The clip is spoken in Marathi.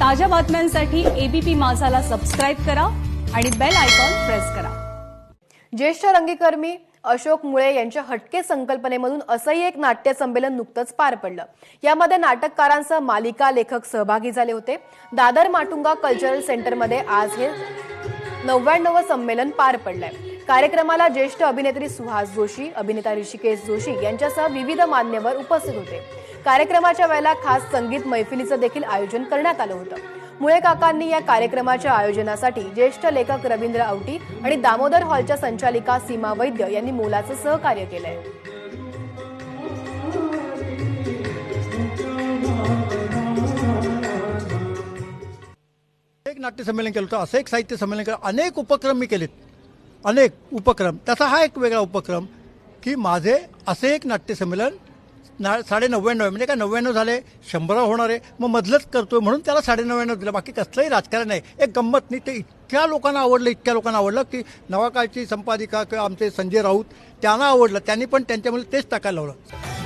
ताज्या बातम्यांसाठी एबीपी माझाला सबस्क्राईब करा आणि बेल आयकॉन प्रेस करा. ज्येष्ठ रंगीकर्मी अशोक मुळे यांच्या हटके संकल्पनेमधून असंही एक नाट्य संमेलन नुकतंच पार पडलं. यामध्ये नाटककारांसह मालिका लेखक सहभागी झाले होते. दादर माटुंगा कल्चरल सेंटरमध्ये आज हे नव्याण्णव संमेलन पार पडलंय. कार्यक्रमाला ज्येष्ठ अभिनेत्री सुहास जोशी अभिनेता ऋषिकेश जोशी यांच्यासह विविध मान्यवर उपस्थित होते. कार्यक्रमाच्या वेळेला खास संगीत मैफिलीचं देखील आयोजन करण्यात आलं होतं. मुळे काकांनी या कार्यक्रमाच्या आयोजनासाठी ज्येष्ठ लेखक रवींद्र आवटी आणि दामोदर हॉलच्या संचालिका सीमा वैद्य यांनी मोलाचं सहकार्य केलंय. एक नाट्य संमेलन केलं होतं असं एक साहित्य संमेलन केलं अनेक उपक्रम मी केलेत. अनेक उपक्रम. त्याचा हा एक वेगळा उपक्रम की माझे असे एक नाट्य संमेलन ना साडे नव्याण्णव म्हणजे काय नव्याण्णव झाले शंभराव होणार आहे. मग मधलंच करतोय म्हणून त्याला साडे नव्याण्णव दिलं. बाकी कसलंही राजकारण नाही. एक गंमत नाही. ते इतक्या लोकांना आवडलं इतक्या लोकांना आवडलं की नवाकाळची संपादिका किंवा आमचे संजय राऊत त्यांना आवडलं. त्यांनी पण त्यांच्यामुळे तेच टाकायला लावलं.